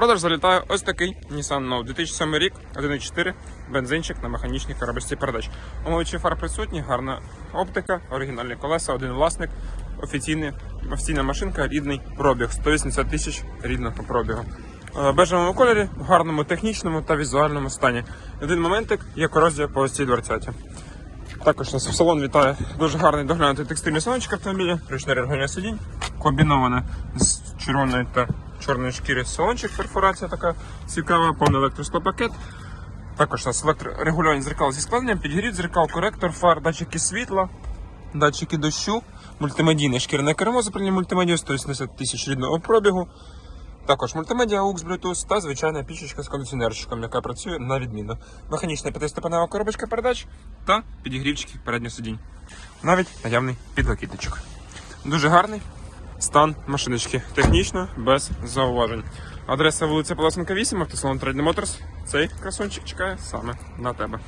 продаж залітає ось такий Nissan Note 2007 рік, 1.4, бензинчик на механічній коробочці передач. Омовичі фар присутні, гарна оптика, оригінальні колеса, один власник, офіційний, офіційна машинка, рідний пробіг, 180 тисяч рідного пробігу. Е, бежевому кольорі, в гарному технічному та візуальному стані. Один моментик є корозія по ось цій дверцяті. Також нас в салон вітає дуже гарний доглянутий текстильний салончик автомобіля, ручне регулювання сидінь, комбіноване з червоної та чорної шкіри салончик, перфорація така цікава, повний електросклопакет. Також у нас електрорегулювання зеркал зі складенням, підгрів зеркал, коректор, фар, датчики світла, датчики дощу, мультимедійне шкірне кермо запрямлення мультимедіа 180 тисяч рідного пробігу. Також мультимедіа AUX Bluetooth та звичайна пічечка з кондиціонерчиком, яка працює на відмінно. Механічна п'ятиступенева коробочка передач та підігрівчики передніх сидінь. Навіть наявний підлокітничок. Дуже гарний стан машиночки. Технічно, без зауважень. Адреса вулиця Полосенка 8, автосалон Trade Моторс. Цей красунчик чекає саме на тебе.